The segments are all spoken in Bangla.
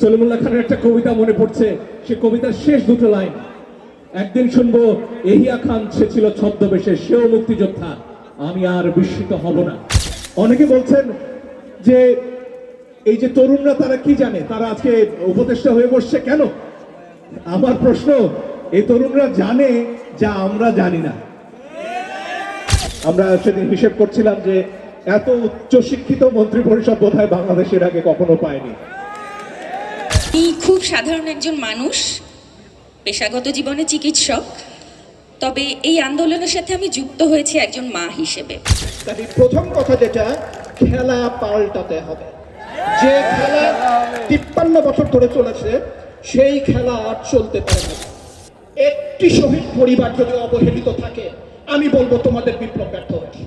সলিমুল্লাহ খানের একটা কবিতা মনে পড়ছে। সে কবিতার শেষ দুটো লাইন। একদিন শুনব, এহিয়া খান সে ছিল ছদ্মবেশে, সেও মুক্তিযোদ্ধা। আমি আর বিস্মিত হব না। অনেকে বলছেন যে, এই যে তরুণরা তারা কি জানে? তারা আজকে উপদেষ্টা হয়ে বসছে কেন? আমার প্রশ্ন, এই তরুণরা জানে যা আমরা জানি না। আমরা সেদিন হিসেব করছিলাম যে, এত উচ্চশিক্ষিত মন্ত্রী পরিষদ বোধহয় বাংলাদেশের আগে কখনো পায়নি। আমি খুব সাধারণ একজন মানুষ, পেশাগত জীবনে চিকিৎসক, তবে এই আন্দোলনের সাথে আমি যুক্ত হয়েছি একজন মা হিসেবে। প্রথম কথা যেটা, খেলা পাল্টাতে হবে। যে খেলা তিপ্পান্ন বছর ধরে চলেছে, সেই খেলা আর চলতে পারে না। একটি শহীদ পরিবার যদি অবহেলিত থাকে, আমি বলব তোমাদের বিপ্লব ব্যর্থ হয়েছে।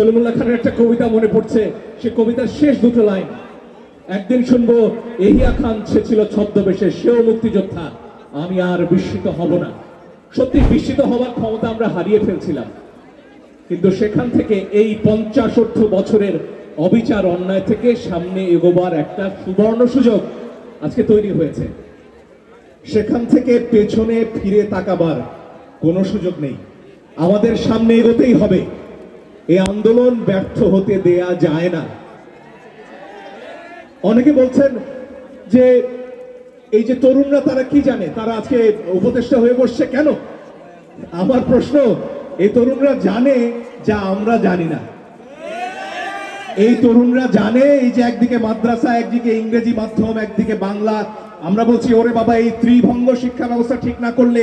সলিমুল্লাহ খানের একটা কবিতা মনে পড়ছে, সে কবিতার শেষ দুটো লাইন। একদিন শুনব, এহিয়া খান সে ছিল ছদ্মবেশে, সেও মুক্তিযোদ্ধা। আমি আর বিস্মিত হব না। সত্যি বিস্মিত হওয়ার ক্ষমতা আমরা হারিয়ে ফেলছিলাম। কিন্তু সেখান থেকে এই পঞ্চাশোর্ধ বছরের অবিচার অন্যায় থেকে সামনে এগোবার একটা সুবর্ণ সুযোগ আজকে তৈরি হয়েছে। সেখান থেকে পেছনে ফিরে তাকাবার কোনো সুযোগ নেই। আমাদের সামনে এগোতেই হবে। এই আন্দোলন ব্যর্থ হতে দেয়া যায় না। অনেকে বলছেন যে এই যে তরুণরা তারা কি জানে? তারা আজকে উপদেষ্টা হয়ে বসছে কেন? আমার প্রশ্ন এই তরুণরা জানে যা আমরা জানি না। এই তরুণরা জানে এই যে একদিকে মাদ্রাসা, একদিকে ইংরেজি মাধ্যম, একদিকে বাংলা। আমরা বলছি, ওরে বাবা, এই ত্রিভঙ্গ শিক্ষা ব্যবস্থা ঠিক না করলে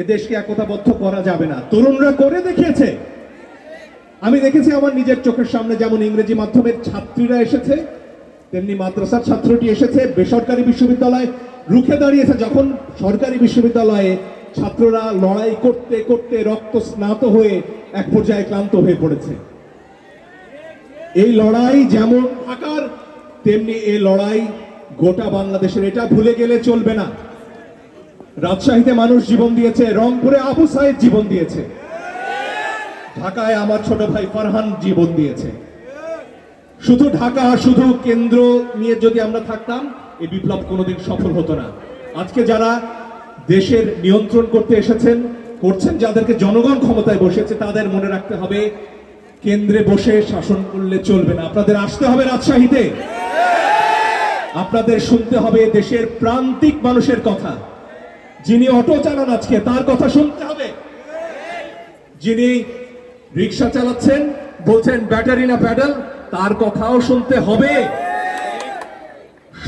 এ দেশকে একতাবদ্ধ করা যাবে না। তরুণরা করে দেখিয়েছে। আমি দেখেছি আমার নিজের চোখের সামনে যেমন ইংরেজি মাধ্যমের ছাত্রীরা এসেছে, তেমনি মাদ্রাসার ছাত্রটি এসেছে, বেসরকারি বিশ্ববিদ্যালয় রুখে দাঁড়িয়েছে। যখন সরকারি বিশ্ববিদ্যালয়ে ছাত্ররা লড়াই করতে করতে রক্ত স্নাত হয়ে এক পর্যায়ে ক্লান্ত হয়ে পড়েছে। এই লড়াই যেমন ঢাকার তেমনি এই লড়াই গোটা বাংলাদেশের, এটা ভুলে গেলে চলবে না। রাজশাহীতে মানুষ জীবন দিয়েছে, রংপুরে আবু সাহেব জীবন দিয়েছে। ঢাকায় আমার ছোট ভাই ফারহান জীবন দিয়েছে। শুধু ঢাকা, শুধু কেন্দ্র নিয়ে যদি আমরা থাকতাম, এই বিপ্লব কোনোদিন সফল হতো না। আজকে যারা দেশের নিয়ন্ত্রণ করতে এসেছেন, করছেন, যাদেরকে জনগণ ক্ষমতায় বসেছে, তাদের মনে রাখতে হবে, কেন্দ্রে বসে শাসন করলে চলবে না। আপনাদের আসতে হবে রাজশাহীতে। আপনাদের শুনতে হবে দেশের প্রান্তিক মানুষের কথা। যিনি অটো চালান আজকে, তার কথা শুনতে হবে। যিনি রিক্সা চালাচ্ছেন, বলছেন, ব্যাটারি না প্যাডেল? তার কথাও শুনতে হবে।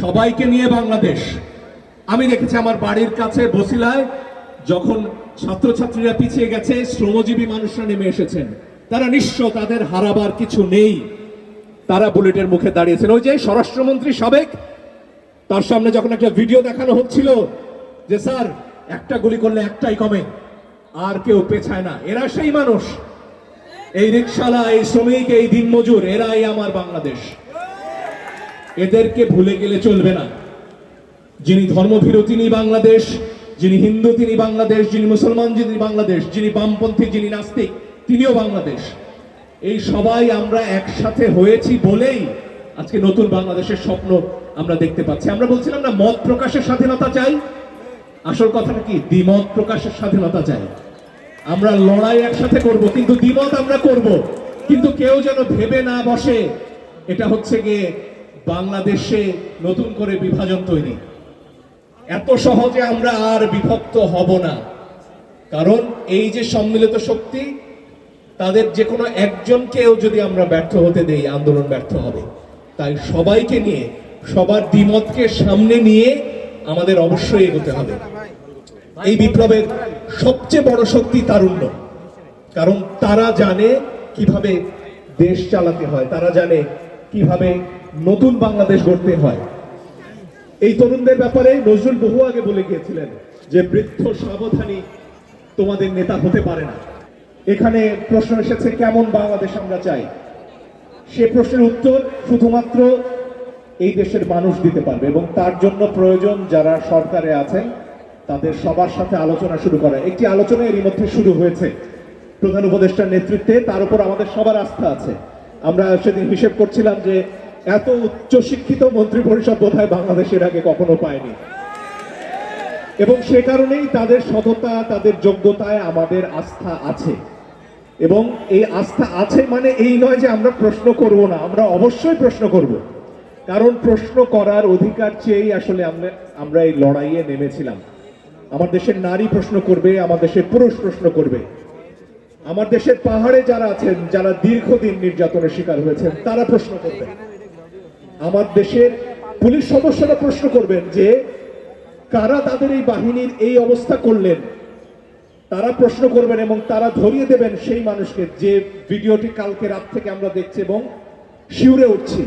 সবাইকে নিয়ে বাংলাদেশ। আমি দেখেছি আমার বাড়ির কাছে বসিলায়, যখন ছাত্রছাত্রীরা পিছিয়ে গেছে, শ্রমজীবী মানুষরা নেমে এসেছেন। তারা নিঃস্ব তাদের হারাবার কিছু নেই। তারা বুলেটের মুখে দাঁড়িয়েছেন। ওই যে স্বরাষ্ট্রমন্ত্রী সাবেক, তার সামনে যখন একটা ভিডিও দেখানো হচ্ছিল যে, স্যার, একটা গুলি করলে একটাই কমে, আর কেউ পেছায় না। এরা সেই মানুষ। এই রিক্সালা এই শ্রমিক, এই দিনমজুর এরাই আমার বাংলাদেশ। এদেরকে ভুলে গেলে চলবে না। যিনি ধর্মভীরু, তিনি বাংলাদেশ, যিনি হিন্দু, তিনি বাংলাদেশ, যিনি মুসলমান, যিনি বাংলাদেশ, যিনি বামপন্থী, যিনি নাস্তিক, তিনিও বাংলাদেশ। এই সবাই আমরা একসাথে হয়েছি বলেই আজকে নতুন বাংলাদেশের স্বপ্ন আমরা দেখতে পাচ্ছি। আমরা বলছিলাম না, মত প্রকাশের স্বাধীনতা চাই। আসল কথাটা কি? দ্বিমত প্রকাশের স্বাধীনতা চাই। আমরা লড়াই একসাথে করব, কিন্তু দ্বিমত আমরা করব। কিন্তু কেউ যেন ভেবে না বসে, এটা হচ্ছে গিয়ে বাংলাদেশে নতুন করে বিভাজন তৈরি। এত সহজে আমরা আর বিভক্ত হব না। কারণ এই যে সম্মিলিত শক্তি, তাদের যে কোনো একজনকেও যদি আমরা ব্যর্থ হতে দেই, আন্দোলন ব্যর্থ হবে। তাই সবাইকে নিয়ে, সবার দ্বিমতকে সামনে নিয়ে আমাদের অবশ্যই এগোতে হবে। এই বিপ্লবের সবচেয়ে বড় শক্তি তারুণ্য। কারণ তারা জানে কীভাবে দেশ চালাতে হয়, তারা জানে কীভাবে নতুন বাংলাদেশ গড়তে হয়। এই তরুণদের ব্যাপারে নজরুল বহু আগে বলে গিয়েছিলেন যে, বৃদ্ধ সাবধানী তোমাদের নেতা হতে পারে না। এখানে প্রশ্ন এসেছে, কেমন বাংলাদেশ আমরা চাই? সে প্রশ্নের উত্তর শুধুমাত্র এই দেশের মানুষ দিতে পারবে এবং তার জন্য প্রয়োজন যারা সরকারে আছেন তাদের সবার সাথে আলোচনা শুরু করা। একটি আলোচনা এরই মধ্যে শুরু হয়েছে। প্রধান উপদেষ্টার নেতৃত্বে তার উপর আমাদের সবার আস্থা আছে। আমরা সেদিন হিসেব করছিলাম যে এত উচ্চশিক্ষিত মন্ত্রী পরিষদ বোধহয় বাংলাদেশের আগে কখনো পায়নি। এবং সে কারণেই তাদের সততা, তাদের যোগ্যতায় আমাদের আস্থা আছে। এবং এই আস্থা আছে মানে এই নয় যে আমরা প্রশ্ন করব না, আমরা অবশ্যই প্রশ্ন করব। কারণ প্রশ্ন করার অধিকার চেয়েই আসলে আমরা এই লড়াইয়ে নেমেছিলাম। আমার দেশের নারী প্রশ্ন করবে, আমার দেশের পুরুষ প্রশ্ন করবে। আমার দেশের পাহাড়ে যারা আছেন, যারা দীর্ঘদিন নির্যাতনের শিকার হয়েছেন, তারা প্রশ্ন করবেন আমার দেশের পুলিশ সদস্যরা প্রশ্ন করবেন যে, কারা তাদের এই বাহিনীর এই অবস্থা করলেন? তারা প্রশ্ন করবেন এবং তারা ধরিয়ে দেবেন সেই মানুষকে যে ভিডিওটি কালকে রাত থেকে আমরা দেখছি এবং শিউরে উঠছি।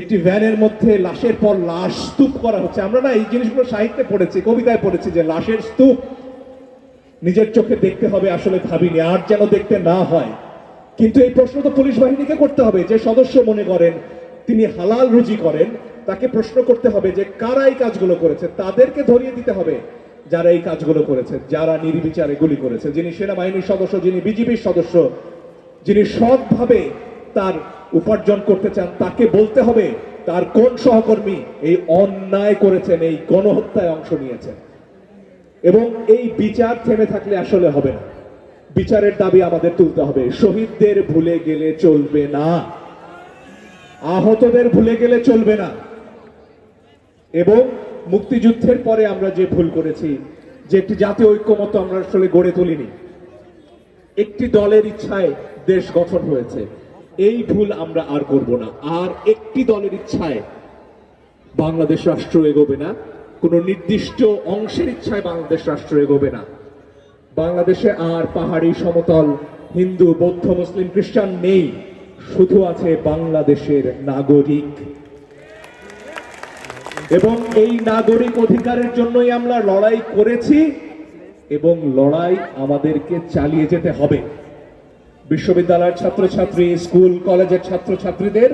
একটি ভ্যানের মধ্যে লাশের পর লাশ স্তূপ করা হচ্ছে। আমরা না এই জিনিসগুলো সাহিত্যে পড়েছি, কবিতায় পড়েছি যে লাশের স্তূপ নিজের চোখে দেখতে হবে, আসলে ভাবিনি, আর যেন দেখতে না হয়। কিন্তু এই প্রশ্ন তো পুলিশ বাহিনীকে করতে হবে, যে সদস্য মনে করেন, তিনি হালাল রুজি করেন, তাকে প্রশ্ন করতে হবে যে কারা এই কাজগুলো করেছে, তাদেরকে ধরিয়ে দিতে হবে যারা এই কাজগুলো করেছে, যারা নির্বিচারে গুলি করেছে, যিনি সেনাবাহিনীর সদস্য, যিনি বিজিবির সদস্য, যিনি সৎভাবে তার উপার্জন করতে চান, তাকে বলতে হবে তার কোন সহকর্মী এই অন্যায় করেছেন, এই গণহত্যায় অংশ নিয়েছেন। এবং এই বিচার থেমে থাকলে আসলে হবে না। বিচারের দাবি আমাদের তুলতে হবে, শহীদদের ভুলে গেলে চলবে না। আহতদের ভুলে গেলে চলবে না। এবং মুক্তিযুদ্ধের পরে আমরা যে ভুল করেছি, যে একটি জাতীয় ঐক্যমত আমরা আসলে গড়ে তুলিনি, একটি দলের ইচ্ছায় দেশ গঠন হয়েছে। এই ভুল আমরা আর করব না। আর একটি দলের ইচ্ছায় বাংলাদেশ রাষ্ট্র এগোবে না, কোনো নির্দিষ্ট অংশের ইচ্ছায় বাংলাদেশ রাষ্ট্র এগোবে না। বাংলাদেশে আর পাহাড়ি সমতল হিন্দু, বৌদ্ধ, মুসলিম, খ্রিস্টান নেই, শুধু আছে বাংলাদেশের নাগরিক। এবং এই নাগরিক অধিকারের জন্যই আমরা লড়াই করেছি এবং লড়াই আমাদেরকে চালিয়ে যেতে হবে। বিশ্ববিদ্যালয়ের ছাত্রছাত্রী, স্কুল, কলেজের ছাত্রছাত্রীদের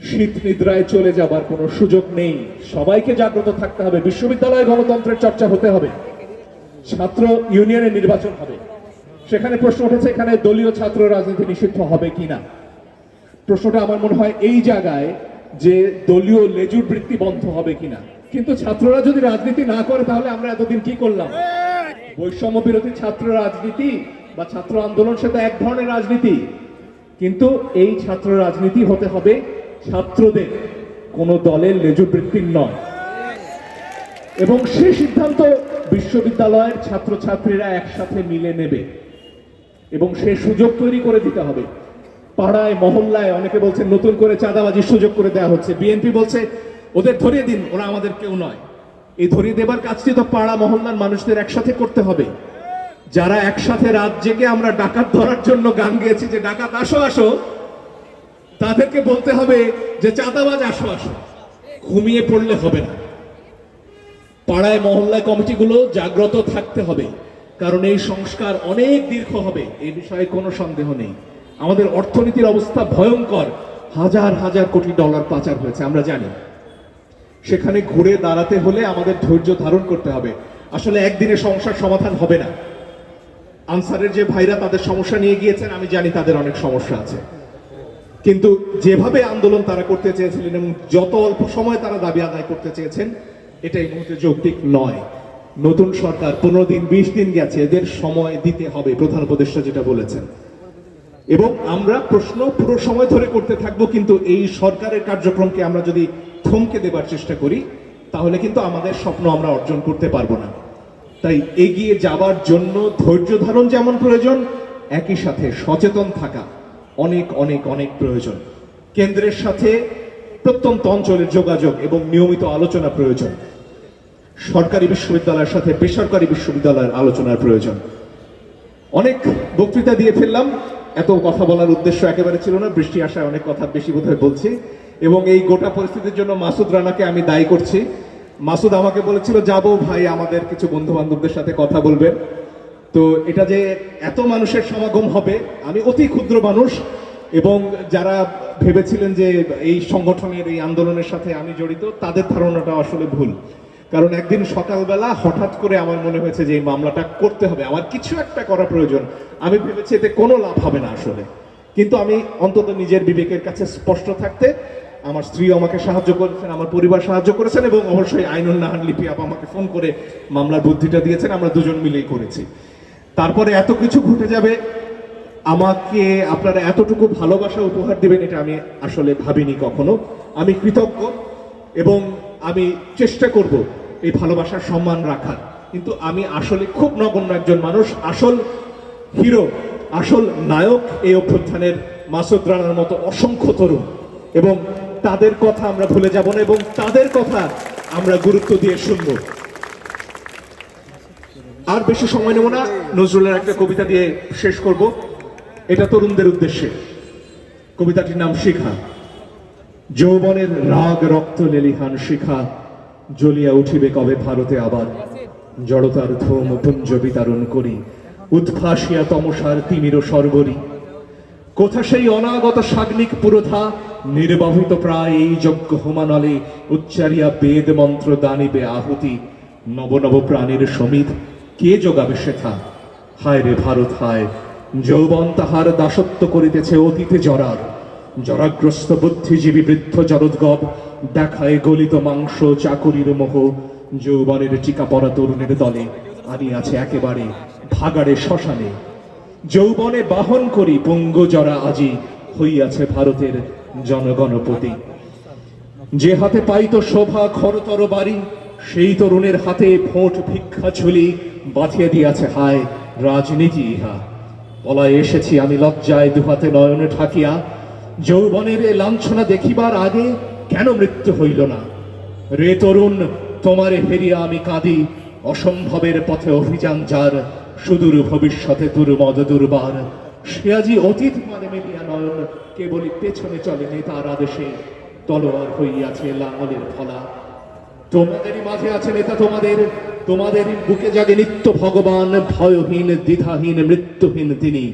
শীত নিদ্রায় চলে যাবার কোনো সুযোগ নেই। সবাইকে জাগ্রত থাকতে হবে। বিশ্ববিদ্যালয়ে গণতন্ত্রের চর্চা হতে হবে। ছাত্র ইউনিয়নের নির্বাচন হবে। সেখানে প্রশ্ন উঠেছে, এখানে দলীয় ছাত্র রাজনীতি নিষিদ্ধ হবে কিনা? প্রশ্নটা আমার মনে হয় এই জায়গায় যে দলীয় লেজুর বৃত্তি বন্ধ হবে কিনা। কিন্তু ছাত্ররা যদি রাজনীতি না করে, তাহলে আমরা এতদিন কি করলাম? বৈষম্য বিরোধী ছাত্র রাজনীতি বা ছাত্র আন্দোলন সেটা এক ধরনের রাজনীতি। কিন্তু এই ছাত্র রাজনীতি হতে হবে ছাত্রদের, কোনো দলের লেজুবৃত্তির নয়। এবং সে সিদ্ধান্ত বিশ্ববিদ্যালয়ের ছাত্রছাত্রীরা একসাথে মিলে নেবে। এবং সে সুযোগ তৈরি করে দিতে হবে। পাড়ায়, মহল্লায় অনেকে বলছেন, নতুন করে চাঁদাবাজির সুযোগ করে দেওয়া হচ্ছে। বিএনপি বলছে, ওদের ধরিয়ে দিন, ওরা আমাদের কেউ নয়। এই ধরিয়ে দেবার কাজটি তো পাড়া, মহল্লার মানুষদের একসাথে করতে হবে। যারা একসাথে রাত জেগে আমরা ডাকাত ধরার জন্য গান গেয়েছি, যে ডাকাত আসো আসো, তাদেরকে বলতে হবে যে চাঁদাবাজ, আসো আসো। ঘুমিয়ে পড়লে হবে না। পাড়ায় মহল্লায় কমিটিগুলো জাগ্রত থাকতে হবে, কারণ এই সংস্কার অনেক দীর্ঘ হবে এই বিষয়ে কোনো সন্দেহ নেই। আমাদের অর্থনীতির অবস্থা ভয়ঙ্কর, হাজার হাজার কোটি ডলার পাচার হয়েছে, আমরা জানি। সেখানে ঘুরে দাঁড়াতে হলে আমাদের ধৈর্য ধারণ করতে হবে। আসলে একদিনে সমস্যার সমাধান হবে না। আনসারের যে ভাইরা তাদের সমস্যা নিয়ে গিয়েছেন, আমি জানি তাদের অনেক সমস্যা আছে। কিন্তু যেভাবে আন্দোলন তারা করতে চেয়েছিলেন এবং যত অল্প সময় তারা দাবি আদায় করতে চেয়েছেন, এটা এই মুহূর্তে যৌক্তিক নয়। নতুন সরকার পনেরো দিন, বিশ দিন গেছে, এদের সময় দিতে হবে, প্রধান উপদেষ্টা যেটা বলেছেন। এবং আমরা প্রশ্ন পুরো সময় ধরে করতে থাকব, কিন্তু এই সরকারের কার্যক্রমকে আমরা যদি থমকে দেবার চেষ্টা করি, তাহলে কিন্তু আমাদের স্বপ্ন আমরা অর্জন করতে পারব না। তাই এগিয়ে যাবার জন্য ধৈর্য ধারণ যেমন প্রয়োজন, একই সাথে সচেতন থাকা অনেক অনেক অনেক প্রয়োজন। কেন্দ্রের সাথে প্রত্যন্ত অঞ্চলের যোগাযোগ এবং নিয়মিত আলোচনা প্রয়োজন। সরকারি বিশ্ববিদ্যালয়ের সাথে বেসরকারি বিশ্ববিদ্যালয়ের আলোচনার প্রয়োজন। অনেক বক্তৃতা দিয়ে ফেললাম। এত কথা বলার উদ্দেশ্য একেবারে ছিল না। বৃষ্টি আসায় অনেক কথা বেশি বোধহয় বলছি। এবং এই গোটা পরিস্থিতির জন্য মাসুদ রানাকে আমি দায়ী করছি। মাসুদ আমাকে বলেছিল, যাব ভাই, আমাদের কিছু বন্ধু বান্ধবদের সাথে কথা বলবেন তো এটা যে এত মানুষের সমাগম হবে, আমি অতি ক্ষুদ্র মানুষ, এবং যারা ভেবেছিলেন যে এই সংগঠনের, এই আন্দোলনের সাথে আমি জড়িত, তাদের ধারণাটা আসলে ভুল। কারণ একদিন সকালবেলা হঠাৎ করে আমার মনে হয়েছে যে এই মামলাটা করতে হবে, আমার কিছু একটা করা প্রয়োজন। আমি ভেবেছি এতে কোনো লাভ হবে না আসলে। কিন্তু আমি অন্তত নিজের বিবেকের কাছে স্পষ্ট থাকতে আমার স্ত্রী আমাকে সাহায্য করেছেন, আমার পরিবার সাহায্য করেছেন এবং অবশ্যই আইনুল নাহান লিপি আপা আমাকে ফোন করে মামলার বুদ্ধিটা দিয়েছেন, আমরা দুজন মিলেই করেছি। তারপরে এত কিছু ঘটে যাবে, আমাকে আপনারা এতটুকু ভালোবাসা উপহার দিবেন, এটা আমি আসলে ভাবিনি কখনো। আমি কৃতজ্ঞ এবং আমি চেষ্টা করব এই ভালোবাসার সম্মান রাখার। কিন্তু আমি আসলে খুব নগণ্য একজন মানুষ, আসল হিরো, আসল নায়ক এই অভ্যুত্থানের মাসুদ রানার মতো অসংখ্য তরুণ। এবং তাদের কথা আমরা ভুলে যাব না এবং তাদের কথা আমরা গুরুত্ব দিয়ে শুনব। আর বেশি সময় নেব না, নজরুলের একটা কবিতা দিয়ে শেষ করব। এটা তরুণদের উদ্দেশ্যে। কবিতাটির নাম শিখা। যৌবনের রাগ রক্ত লেলিহান শিখা, জ্বলিয়া উঠিবে কবে ভারতে আবার। জড়তার ধূম পুঞ্জ বিতরণ করি, উদ্ভাসিয়া তমসার তিমির সর্বরী। কোথা সেই অনাগত সাগ্নিক পুরোধা? নির্বাহিত প্রায় এই যজ্ঞ হোমানলে উচ্চারিয়া বেদ মন্ত্র দানিবে আহুতি। নব প্রাণীর সমিত কে যোগাবে শেখা হায় রে ভারত, হায়! যৌবন তাহার দাসত্ব করিতেছে অতীতে জরার। জরাগ্রস্ত বুদ্ধিজীবী বৃদ্ধ জরদ্গব দেখায় গলিত মাংস চাকুরির মোহ। যৌবনের টিকা পরা তরুণের দলে আনিয়াছে একেবারে ভাগাড়ে শ্মশানে। যৌবনে বাহন করি, পঙ্গ জরা আজি হইয়াছে ভারতের জনগণপতি যে হাতে পাইত শোভা খরতর বাড়ি, সেই তরুণের হাতে ভোট ভিক্ষা ঝুলি বাঁধিয়ে দিয়াছে হায় রাজনীতি ইহা। পলায় এসেছি আমি লজ্জায় দুহাতে নয়নে ঠাকিয়া যৌবনের এ লাঞ্ছনা দেখিবার আগে কেন মৃত্যু হইল না? রে তরুণ, তোমারে হেরিয়া আমি কাঁদি, অসম্ভবের পথে অভিযান যার সুদূর ভবিষ্যতে তোর দুর্মদ, দুর্বার। সে আজি অতীত মানে মেলিয়া নয়ন, কেবলই পেছনে চলে নেতার আদেশে। তলোয়ার হইয়াছে লাঙলের ফলা। তোমাদেরই মাঝে আছে নেতা তোমাদের তোমাদের বুকে জাগে নিত্য ভগবান, ভয়হীন, দ্বিধাহীন, মৃত্যুহীন তিনি।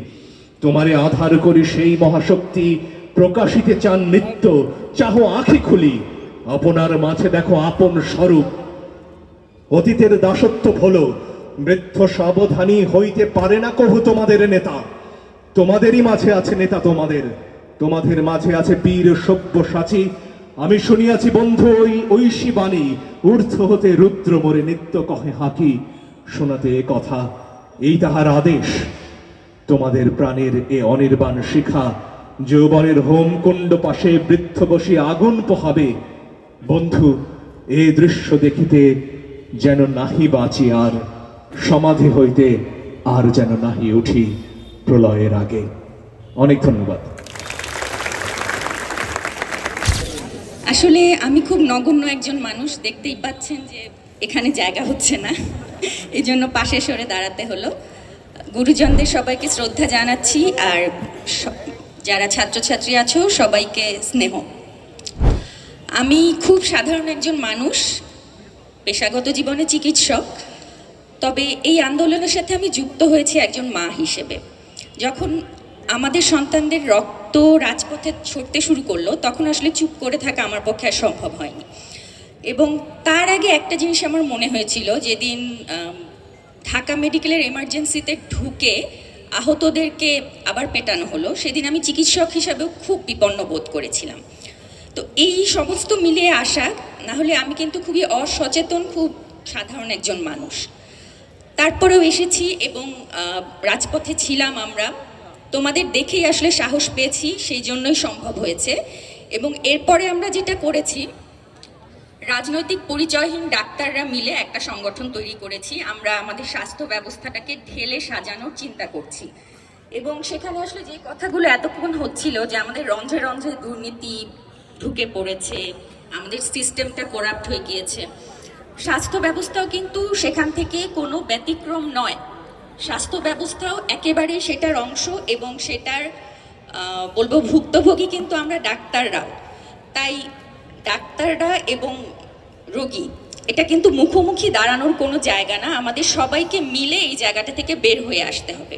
তোমারে আধার করি সেই মহাশক্তি, প্রকাশিতে চান নিত্য, চাহ আঁখি খুলি। আপনার মাঝে দেখো আপন স্বরূপ। অতীতের দাসত্ব হলো বৃদ্ধ সাবধানী হইতে পারে না কভু তোমাদের নেতা। তোমাদেরই মাঝে আছে নেতা তোমাদের। তোমাদের মাঝে আছে বীর সভ্য সাচী আমি শুনিয়াছি বন্ধু, ওই ঐশী বাণী, ঊর্ধ্ব হতে রুদ্র মরে নিত্য কহে হাকি। শোনাতে এ কথা, এই তাহার আদেশ। তোমাদের প্রাণের এ অনির্বাণ শিখা, যৌবনের হোমকুণ্ড পাশে বৃদ্ধ বসে আগুন পোহাবে। বন্ধু, এ দৃশ্য দেখিতে যেন নাহি বাঁচি আর সমাধি হইতে আর যেন নাহি উঠি প্রলয়ের আগে। অনেক ধন্যবাদ। আসলে আমি খুব নগণ্য একজন মানুষ, দেখতেই পাচ্ছেন যে এখানে জায়গা হচ্ছে না। এই জন্য পাশে সরে দাঁড়াতে হলো। গুরুজনদের সবাইকে শ্রদ্ধা জানাচ্ছি আর যারা ছাত্রছাত্রী আছো, সবাইকে স্নেহ। আমি খুব সাধারণ একজন মানুষ, পেশাগত জীবনে চিকিৎসক। তবে এই আন্দোলনের সাথে আমি যুক্ত হয়েছি একজন মা হিসেবে। যখন আমাদের সন্তানদের রক্ত রাজপথে ছড়তে শুরু করল, তখন আসলে চুপ করে থাকা আমার পক্ষে আর সম্ভব হয়নি। এবং তার আগে একটা জিনিস আমার মনে হয়েছিল, যেদিন ঢাকা মেডিকেলের এমার্জেন্সিতে ঢুকে আহতদেরকে আবার পেটানো হলো, সেদিন আমি চিকিৎসক হিসাবেও খুব বিপন্ন বোধ করেছিলাম। তো এই সমস্ত মিলিয়ে আসা, না হলে আমি কিন্তু খুবই অসচেতন, খুব সাধারণ একজন মানুষ। তারপরেও এসেছি এবং রাজপথে ছিলাম আমরা। তোমাদের দেখেই আসলে সাহস পেয়েছি, সেই জন্যই সম্ভব হয়েছে। এবং এরপরে আমরা যেটা করেছি, রাজনৈতিক পরিচয়হীন ডাক্তাররা মিলে একটা সংগঠন তৈরি করেছি। আমরা আমাদের স্বাস্থ্য ব্যবস্থাটাকে ঢেলে সাজানোর চিন্তা করছি। এবং সেখানে আসলে যে কথাগুলো এতক্ষণ হচ্ছিল যে আমাদের রঞ্জে রঞ্জে দুর্নীতি ঢুকে পড়েছে, আমাদের সিস্টেমটা করাপ্ট হয়ে গিয়েছে স্বাস্থ্য ব্যবস্থাও কিন্তু সেখান থেকে কোনো ব্যতিক্রম নয়। স্বাস্থ্য ব্যবস্থাও একেবারে সেটার অংশ এবং সেটার বলব ভুক্তভোগী কিন্তু আমরা ডাক্তাররাও। তাই ডাক্তাররা এবং রোগী, এটা কিন্তু মুখোমুখি দাঁড়ানোর কোনো জায়গা না। আমাদের সবাইকে মিলে এই জায়গাটা থেকে বের হয়ে আসতে হবে।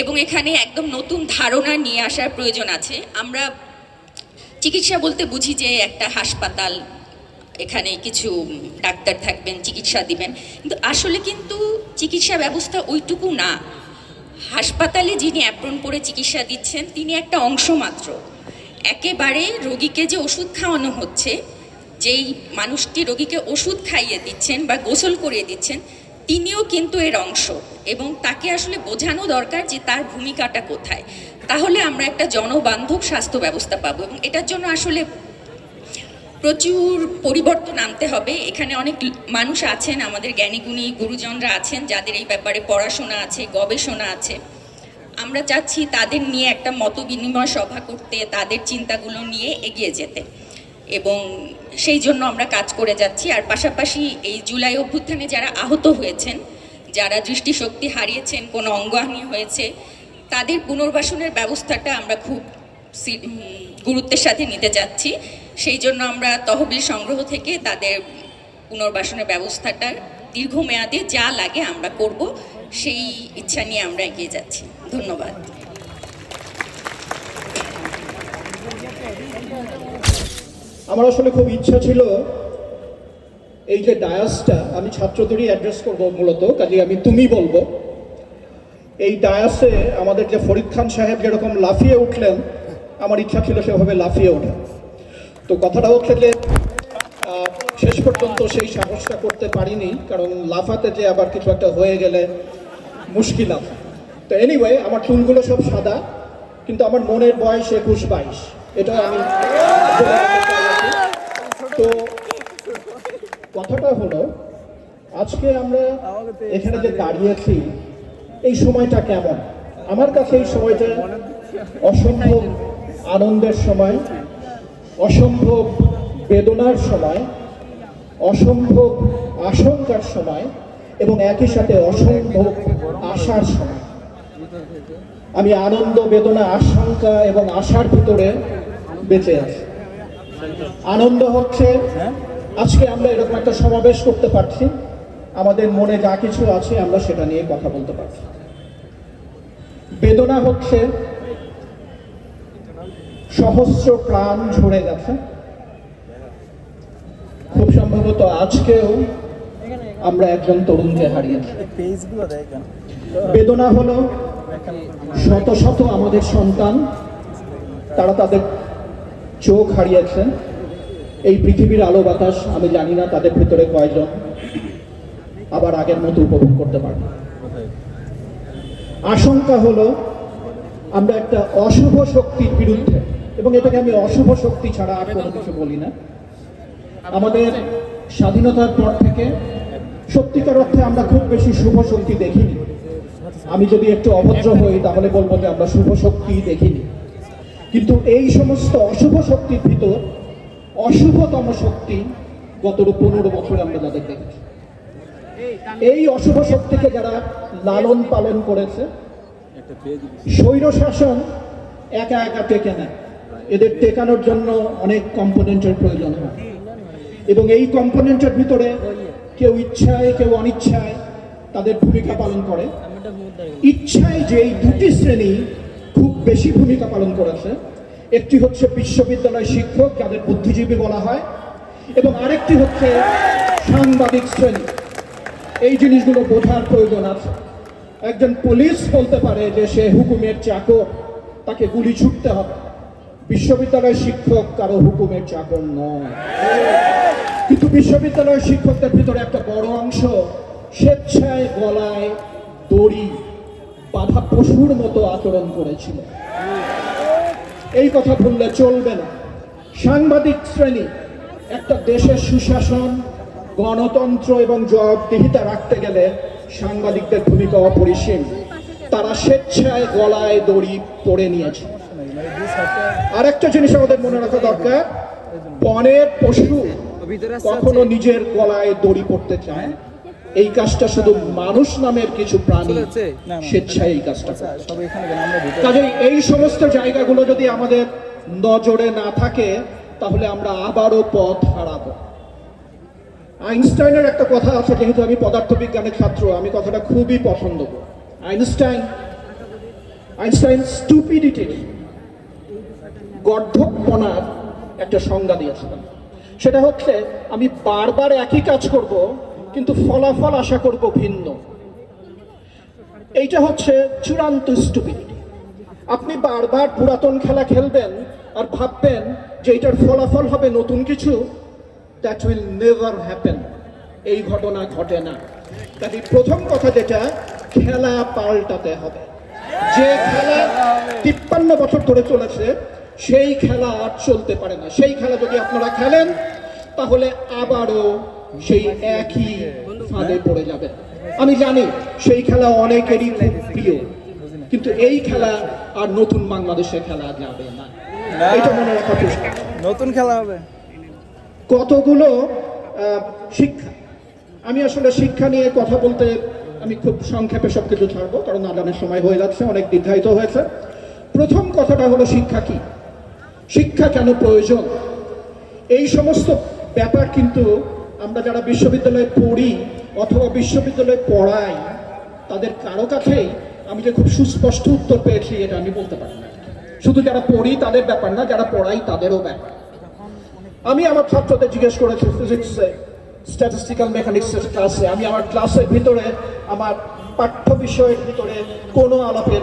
এবং এখানে একদম নতুন ধারণা নিয়ে আসার প্রয়োজন আছে। আমরা চিকিৎসা বলতে বুঝি যে একটা হাসপাতাল এখানে কিছু ডাক্তার থাকবেন, চিকিৎসা দিবেন। কিন্তু আসলে কিন্তু চিকিৎসা ব্যবস্থা ওইটুকু না। হাসপাতালে যিনি অ্যাপ্রন পরে চিকিৎসা দিচ্ছেন, তিনি একটা অংশ মাত্র। একেবারে রোগীকে যে ওষুধ খাওয়ানো হচ্ছে, যেই মানুষটি রোগীকে ওষুধ খাইয়ে দিচ্ছেন বা গোসল করিয়ে দিচ্ছেন, তিনিও কিন্তু এর অংশ। এবং তাকে আসলে বোঝানো দরকার যে তার ভূমিকাটা কোথায়। তাহলে আমরা একটা জনবান্ধব স্বাস্থ্য ব্যবস্থা পাবো। এবং এটার জন্য আসলে প্রচুর পরিবর্তন আনতে হবে। এখানে অনেক মানুষ আছেন, আমাদের জ্ঞানীগুণী গুরুজনরা আছেন, যাদের এই ব্যাপারে পড়াশোনা আছে, গবেষণা আছে। আমরা চাচ্ছি তাদের নিয়ে একটা মত বিনিময় সভা করতে, তাদের চিন্তাগুলো নিয়ে এগিয়ে যেতে। এবং সেই জন্য আমরা কাজ করে যাচ্ছি। আর পাশাপাশি এই জুলাই অভ্যুত্থানে যারা আহত হয়েছেন, যারা দৃষ্টিশক্তি হারিয়েছেন, কোনো অঙ্গহানি হয়েছে, তাদের পুনর্বাসনের ব্যবস্থাটা আমরা খুব গুরুত্বের সাথে নিতে যাচ্ছি। সেই জন্য আমরা তহবিল সংগ্রহ থেকে তাদের পুনর্বাসনের ব্যবস্থাটা দীর্ঘমেয়াদে যা লাগে আমরা করব, সেই ইচ্ছা নিয়ে আমরা এগিয়ে যাচ্ছি। ধন্যবাদ। আমার আসলে খুব ইচ্ছা ছিল এই যে ডায়াসটা আমি ছাত্রদেরই অ্যাড্রেস করব মূলত কাজে আমি তুমি বলব। এই ডায়াসে আমাদের যে ফরিদ খান সাহেব যেরকম লাফিয়ে উঠলেন আমার ইচ্ছা ছিল সেভাবে লাফিয়ে ওঠা। তো কথাটা হচ্ছে যে শেষ পর্যন্ত সেই সাহসটা করতে পারিনি, কারণ লাফাতে যে আবার কিছু একটা হয়ে গেলে মুশকিল আছে তো এনিওয়ে আমার চুলগুলো সব সাদা, কিন্তু আমার মনের বয়স একুশ বাইশ। এটা আমি। তো কথাটা হলো, আজকে আমরা এখানে যে দাঁড়িয়েছি, এই সময়টা কেমন? আমার কাছে এই সময়টা অসম্ভব আনন্দের সময়, অসম্ভব বেদনার সময়, অসম্ভব আশঙ্কার সময় এবং একই সাথে অসম্ভব আশার সময়। আমি আনন্দ, বেদনা, আশঙ্কা এবং আশার ভিতরে বেঁচে আছি। আনন্দ হচ্ছে, আজকে আমরা এরকম একটা সমাবেশ করতে পারছি। আমাদের মনে যা কিছু আছে আমরা সেটা নিয়ে কথা বলতে পারছি। বেদনা হচ্ছে সহস্র প্রাণ ঝরে গেছে। খুব সম্ভবত আজকেও আমরা একজন তরুণকে হারিয়েছি। বেদনা হলো শত শত আমাদের সন্তান, তারা তাদের চোখ হারিয়েছেন এই পৃথিবীর আলো বাতাস, আমি জানি না তাদের ভিতরে কয়জন, আবার আগের মতো উপভোগ করতে পারবে। আশঙ্কা হলো আমরা একটা অশুভ শক্তির বিরুদ্ধে এবং এটাকে আমি অশুভ শক্তি ছাড়া আর কোনো কিছু বলি না। আমাদের স্বাধীনতার পর থেকে সত্যিকার অর্থে আমরা খুব বেশি শুভ শক্তি দেখিনি। আমি যদি একটু অভদ্র হই তাহলে বলব যে আমরা শুভ শক্তি দেখিনি। কিন্তু এই সমস্ত অশুভ শক্তির ভিতর অশুভতম শক্তি গত পনেরো বছর আমরা যাদের দেখেছি। এই অশুভ শক্তিকে যারা লালন পালন করেছে স্বৈর শাসন একা একা টেকে নেয়। এদের টেকানোর জন্য অনেক কম্পোনেন্টের প্রয়োজন হয়। এবং এই কম্পোনেন্টের ভিতরে কেউ ইচ্ছায়, কেউ অনিচ্ছায় তাদের ভূমিকা পালন করে। ইচ্ছায় যে এই দুটি শ্রেণি খুব বেশি ভূমিকা পালন করেছে, একটি হচ্ছে বিশ্ববিদ্যালয় শিক্ষক, যাদের বুদ্ধিজীবী বলা হয়, এবং আরেকটি হচ্ছে সাংবাদিক শ্রেণি। এই জিনিসগুলো বোঝার প্রয়োজন আছে। একজন পুলিশ বলতে পারে যে সে হুকুমের চাকর, তাকে গুলি ছুটতে হবে। বিশ্ববিদ্যালয় শিক্ষক কারও হুকুমের চাকর নয়। কিন্তু বিশ্ববিদ্যালয়ের শিক্ষকদের ভিতরে একটা বড় অংশ স্বেচ্ছায় গলায় দড়ি, বাধা পশুর মতো আচরণ করেছিল। এই কথা ভুললে চলবে না। সাংবাদিক শ্রেণি, একটা দেশের সুশাসন, গণতন্ত্র এবং জবাবদিহিতা রাখতে গেলে সাংবাদিকদের ভূমিকা অপরিসীম। তারা স্বেচ্ছায় গলায় দড়ি পড়ে নিয়েছে আর একটা জিনিস আমাদের মনে রাখা দরকার বনের পশু কখনো নিজের গলায় দড়ি পড়তে চায় এই কাজটা শুধু মানুষ নামের কিছু প্রাণী স্বেচ্ছায় এই কাজটা ভিতরে কাজেই এই সমস্ত জায়গাগুলো যদি আমাদের নজরে না থাকে তাহলে আমরা আবারও পথ হারাবো। আইনস্টাইনের একটা কথা আছে যেহেতু আমি পদার্থবিজ্ঞানের ছাত্র আমি কথাটা খুবই পছন্দ করি। আইনস্টাইন আইনস্টাইন স্টুপিডিটি গর্ধপনার একটা সংজ্ঞা দিয়েছিলাম। সেটা হচ্ছে, আমি বারবার একই কাজ করব, কিন্তু ফলাফল আশা করব ভিন্ন। এইটা হচ্ছে চূড়ান্ত স্টুপিডিটি আপনি বারবার পুরাতন খেলা খেলবেন আর ভাববেন যে এটার ফলাফল হবে নতুন কিছু। দ্যাট উইল নেভার হ্যাপেন এই ঘটনা ঘটে না। কাজে প্রথম কথা যেটা, খেলা পাল্টাতে হবে। যে খেলা তিপ্পান্ন বছর ধরে চলেছে সেই খেলা আর চলতে পারে না। সেই খেলা যদি আপনারা খেলেন তাহলে আবারও সেই একই ফাঁদে পড়ে যাবে আমি জানি সেই খেলা অনেকেরই খুব প্রিয় কিন্তু এই খেলা আর নতুন বাংলাদেশে খেলা যাবে না। এটা মনে রাখা নতুন খেলা হবে। কতগুলো শিক্ষা? আমি আসলে শিক্ষা নিয়ে কথা বলতে আমি খুব সংক্ষেপে সব কিছু ছাড়বো কারণ আদানের সময় হয়ে যাচ্ছে অনেক দীর্ঘায়িত হয়েছে। প্রথম কথাটা হলো শিক্ষা কি? শিক্ষা কেন প্রয়োজন? এই সমস্ত ব্যাপার কিন্তু আমরা যারা বিশ্ববিদ্যালয়ে পড়ি অথবা বিশ্ববিদ্যালয়ে পড়াই, তাদের কারও কাছেই আমি যে খুব সুস্পষ্ট উত্তর পেয়েছি এটা আমি বলতে পারি না। শুধু যারা পড়ি তাদের ব্যাপার না, যারা পড়াই তাদেরও ব্যাপার। আমি আমার ছাত্রদের জিজ্ঞেস করেছি ফিজিক্সে স্ট্যাটিস্টিক্যাল মেকানিক্সের ক্লাসে আমি আমার ক্লাসের ভিতরে, আমার পাঠ্য বিষয়ের ভিতরে কোনো আলাপের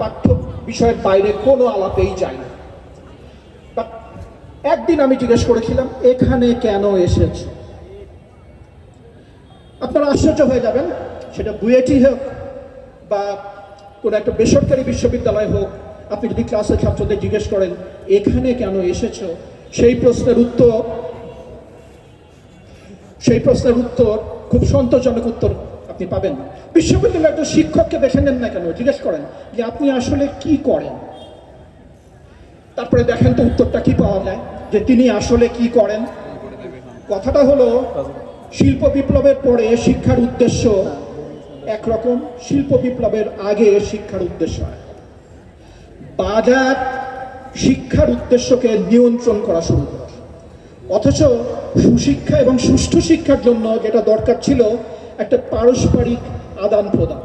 পাঠ্য বিষয়ের বাইরে কোনো আলাপেই যাই না। একদিন আমি জিজ্ঞেস করেছিলাম, এখানে কেন এসেছ? আপনারা আশ্চর্য হয়ে যাবেন, সেটা বুয়েটি হোক বা কোনো একটা বেসরকারি বিশ্ববিদ্যালয় হোক, আপনি যদি ক্লাসের ছাত্রদের জিজ্ঞেস করেন, এখানে কেন এসেছ? সেই প্রশ্নের উত্তর, সেই প্রশ্নের উত্তর, খুব সন্তোষজনক উত্তর আপনি পাবেন বিশ্ববিদ্যালয়ের একটা শিক্ষককে দেখে নেন না কেন? জিজ্ঞেস করেন যে, আপনি আসলে কি করেন? তারপরে দেখেন তো উত্তরটা কি পাওয়া যায়? যে তিনি আসলে কি করেন? কথাটা হলো, শিল্প বিপ্লবের পরে শিক্ষার উদ্দেশ্য একরকম, শিল্প বিপ্লবের আগে শিক্ষার উদ্দেশ্য বাজার শিক্ষার উদ্দেশ্যকে নিয়ন্ত্রণ করা শুরু করে। অথচ সুশিক্ষা এবং সুষ্ঠু শিক্ষার জন্য যেটা দরকার ছিল, একটা পারস্পরিক আদান প্রদান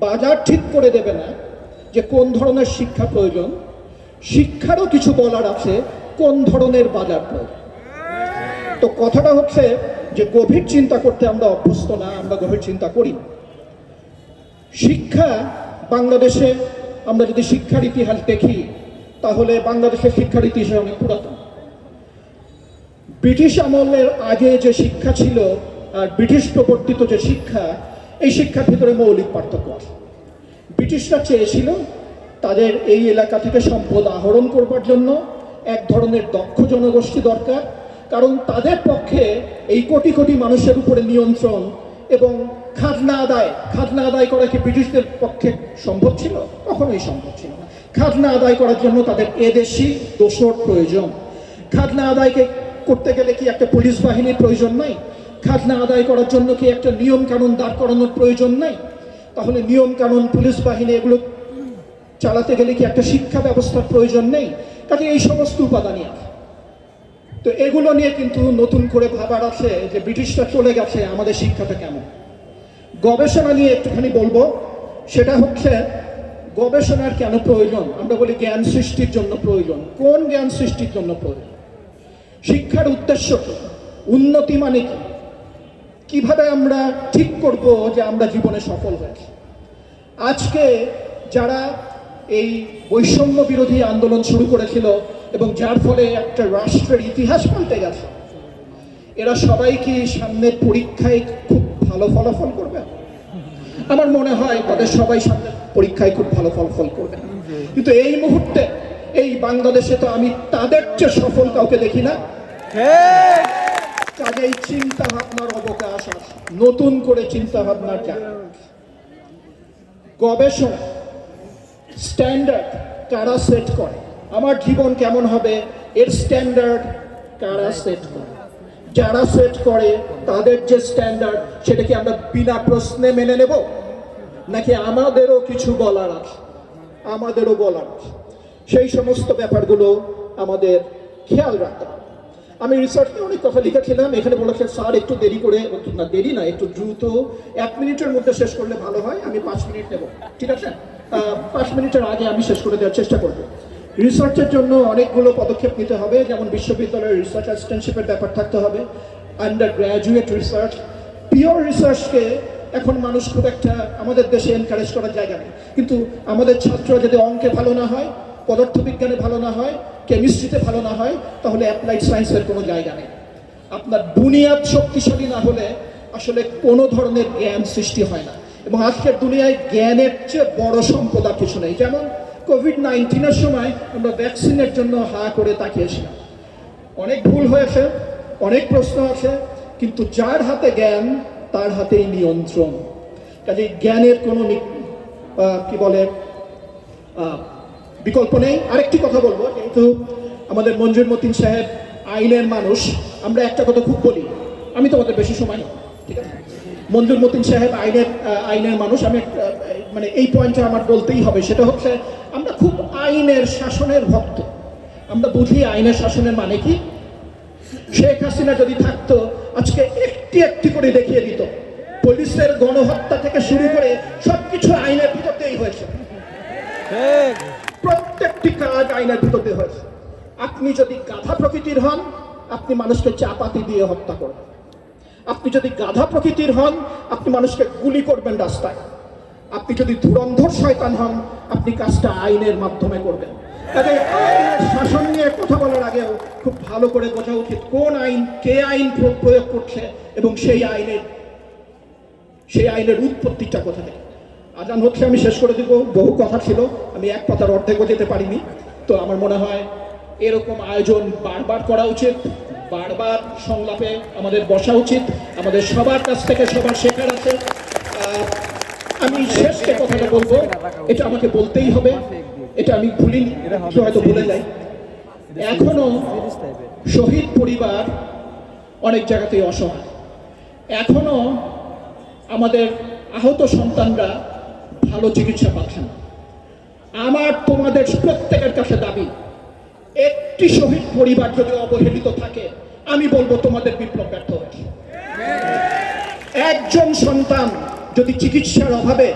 বাজার ঠিক করে দেবে না যে কোন ধরনের শিক্ষা প্রয়োজন শিক্ষারও কিছু বলার আছে কোন ধরনের বাজার প্রয়োজন তো কথাটা হচ্ছে যে গভীর চিন্তা করতে আমরা অভ্যস্ত না, আমরা গভীর চিন্তা করি। শিক্ষা বাংলাদেশে, আমরা যদি শিক্ষার ইতিহাস দেখি, তাহলে বাংলাদেশের শিক্ষার ইতিহাস অনেক পুরাতন। ব্রিটিশ আমলের আগে যে শিক্ষা ছিল আর ব্রিটিশ প্রবর্তিত যে শিক্ষা, এই শিক্ষার ভিতরে মৌলিক পার্থক্য আছে। ব্রিটিশরা চেয়েছিল তাদের এই এলাকা থেকে সম্পদ আহরণ করবার জন্য এক ধরনের দক্ষ জনগোষ্ঠী দরকার, কারণ তাদের পক্ষে এই কোটি কোটি মানুষের উপরে নিয়ন্ত্রণ এবং খাজনা আদায় খাজনা আদায় করা কি ব্রিটিশদের পক্ষে সম্ভব ছিল? কখনোই সম্ভব ছিল না। খাজনা আদায় করার জন্য তাদের এদেশি দোষর প্রয়োজন। খাজনা আদায়কে করতে গেলে কি একটা পুলিশ বাহিনীর প্রয়োজন নাই? খাজনা আদায় করার জন্য কি একটা নিয়ম কানুন দাঁড় করানোর প্রয়োজন নাই? তাহলে নিয়ম কানুন পুলিশ বাহিনী এগুলো চালাতে গেলে কি একটা শিক্ষা ব্যবস্থার প্রয়োজন নেই? কাজে এই সমস্ত উপাদানই আছে তো এগুলো নিয়ে কিন্তু নতুন করে ভাবার আছে যে ব্রিটিশরা চলে গেছে, আমাদের শিক্ষাটা কেমন? গবেষণা নিয়ে একটুখানি বলব। সেটা হচ্ছে, গবেষণার কেন প্রয়োজন? আমরা বলি জ্ঞান সৃষ্টির জন্য প্রয়োজন। কোন জ্ঞান সৃষ্টির জন্য প্রয়োজন? শিক্ষার উদ্দেশ্য কি? উন্নতি মানে কি? কীভাবে আমরা ঠিক করব যে আমরা জীবনে সফল হয়েছি? আজকে যারা এই বৈষম্য বিরোধী আন্দোলন শুরু করেছিল এবং যার ফলে একটা রাষ্ট্রের ইতিহাস পাল্টে গেছে। এরা সবাই কি সামনের পরীক্ষায় খুব ভালো ফলাফল করবে। আমার মনে হয় তাদের সবাই সামনের পরীক্ষায় খুব ভালো ফলাফল করবে। কিন্তু এই মুহূর্তে এই বাংলাদেশে তো আমি তাদের চেয়ে সফল কাউকে দেখি না। কাজেই চিন্তা ভাবনার অবকাশ নতুন করে চিন্তা ভাবনার জায়গা। গবেষণা স্ট্যান্ডার্ড কারা সেট করে? আমার জীবন কেমন হবে? এর স্ট্যান্ডার্ড কারা সেট করে? যারা সেট করে, তাদের যে স্ট্যান্ডার্ড সেটা কি আমরা বিনা প্রশ্নে মেনে নেব? নাকি আমাদেরও কিছু বলার আছে? আমাদেরও বলার আছে। সেই সমস্ত ব্যাপারগুলো আমাদের খেয়াল রাখতে হবে। আমি রিসার্চ নিয়ে অনেক কথা লিখেছিলাম এখানে বলেছে স্যার, একটু দেরি করে না, দেরি না, একটু দ্রুত। এক মিনিটের মধ্যে শেষ করলে ভালো হয়। আমি পাঁচ মিনিট নেব। ঠিক আছে? পাঁচ মিনিটের আগে আমি শেষ করে দেওয়ার চেষ্টা করব। রিসার্চের জন্য অনেকগুলো পদক্ষেপ নিতে হবে, যেমন বিশ্ববিদ্যালয়ের রিসার্চ অ্যাসিস্ট্যান্টশিপের ব্যাপার থাকতে হবে আন্ডার গ্র্যাজুয়েট রিসার্চ পিওর রিসার্চকে এখন মানুষ খুব একটা আমাদের দেশে এনকারেজ করার জায়গা নেই। কিন্তু আমাদের ছাত্র যদি অঙ্কে ভালো না হয়, পদার্থবিজ্ঞানে ভালো না হয় কেমিস্ট্রিতে ভালো না হয়, তাহলে অ্যাপ্লাইড সায়েন্সের কোনো জায়গা নেই। আপনার বুনিয়াদ শক্তিশালী না হলে আসলে কোনো ধরনের জ্ঞান সৃষ্টি হয় না। এবং আজকের দুনিয়ায় জ্ঞানের চেয়ে বড় সম্পদ আর কিছু নেই। যেমন কোভিড নাইন্টিনের সময় আমরা ভ্যাকসিনের জন্য হা করে তাকিয়েছিলাম। অনেক ভুল হয়েছে, অনেক প্রশ্ন আছে, কিন্তু যার হাতে জ্ঞান, তার হাতেই নিয়ন্ত্রণ। কাজে জ্ঞানের কোনো কি বলে বিকল্প নেই। আরেকটি কথা বলব, যেহেতু আমাদের মঞ্জুর মতিন সাহেব আইনের মানুষ, আমরা একটা কথা খুব বলি। আমি তোমাদের বেশি সময় ঠিক আছে? মঞ্জুর মতিন সাহেব আইনের আইনের মানুষ। আমি মানে এই পয়েন্টটা আমার বলতেই হবে। সেটা হচ্ছে, আমরা খুব আইনের শাসনের ভক্ত। আমরা বুঝি আইনের শাসনের মানে কি? শেখ হাসিনা যদি থাকতো, আজকে একটি একটি করে দেখিয়ে দিত। পুলিশের গণহত্যা থেকে শুরু করে সবকিছু আইনের ভিতরতেই হয়েছে। প্রত্যেকটি কাজ আইনের ভিতরতে হয়েছে। আপনি যদি গাধা প্রকৃতির হন, আপনি মানুষকে চাপাতি দিয়ে হত্যা করবেন। আপনি যদি গাধা প্রকৃতির হন, আপনি মানুষকে গুলি করবেন রাস্তায়। আপনি যদি ধুরন্ধর শয়তান হন, আপনি কাজটা আইনের মাধ্যমে করবেন। কাজে আইনের শাসন নিয়ে কথা বলার আগেও খুব ভালো করে বোঝা উচিত কোন আইন কে আইন প্র- প্রয়োগ করছে এবং সেই আইনের সেই আইনের উৎপত্তিটা কোথা থেকে। আজান হচ্ছে, আমি শেষ করে দিব। বহু কথা ছিল, আমি এক কথার অর্ধেকও যেতে পারিনি। তো আমার মনে হয় এরকম আয়োজন বারবার করা উচিত। বারবার সংলাপে আমাদের বসা উচিত। আমাদের সবার কাছ থেকে সবার শেখার আছে। আমি শেষ যে কথাটা বলব, এটা আমাকে বলতেই হবে। এটা আমি ভুলিনি হয়তো ভুলে যাই এখনও শহীদ পরিবার অনেক জায়গাতেই অসহায়। এখনও আমাদের আহত সন্তানরা ভালো চিকিৎসা পাচ্ছে না। আমার তোমাদের প্রত্যেকের কাছে দাবি একটি শহীদ পরিবার যদি অবহেলিত থাকে, আমি বলব তোমাদের বিপ্লব ব্যর্থ হয়েছে। একজন সন্তান যদি চিকিৎসার অভাবে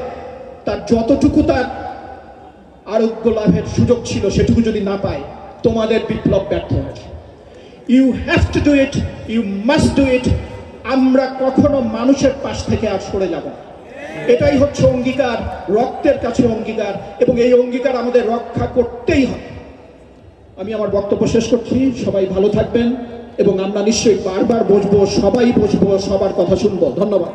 তার যতটুকু তার আরোগ্য লাভের সুযোগ ছিল সেটুকু যদি না পায়, তোমাদের বিপ্লব ব্যর্থ হয়েছে। You have to do it you must do it আমরা কখনো মানুষের পাশ থেকে আর সরে যাব। এটাই হচ্ছে অঙ্গীকার, রক্তের কাছে অঙ্গীকার, এবং এই অঙ্গীকার আমাদের রক্ষা করতেই হবে। আমি আমার বক্তব্য শেষ করছি। সবাই ভালো থাকবেন এবং আমরা নিশ্চয়ই বারবার বসবো, সবাই বসবো, সবার কথা শুনব। ধন্যবাদ।